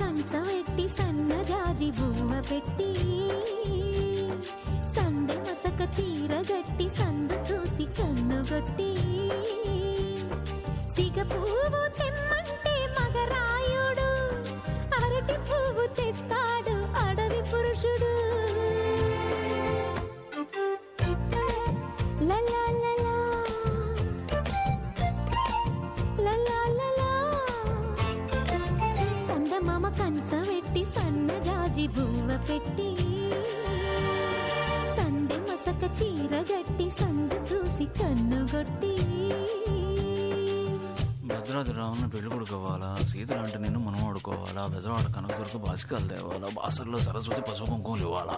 కంచవెట్టి సన్న జాజి బువ్వ పెట్టి సందె మసక చీర గట్టి సందు చూసి కన్నుగొట్టి సిగ పువ్వు తెమ్మంటే మగరాయుడు అరటి పువ్వు తెస్తాడు. సందమామ కంచవెట్టి సన్న జాజి బువ్వ పెట్టి సండే మసక చీర గట్టి సందు చూసి కన్నుగొట్టి భద్రాద్రి రావుని పెళ్ళి కొడుకోవాలా? అవ్వాలా సీతలు అంటే నేను మనం ఆడుకోవాలా? బెజవాడ కనకదుర్గ బాసికాలు తేవాలా? బాసర్లో సరస్వతి పశు కుంకుమలు ఇవ్వాలా?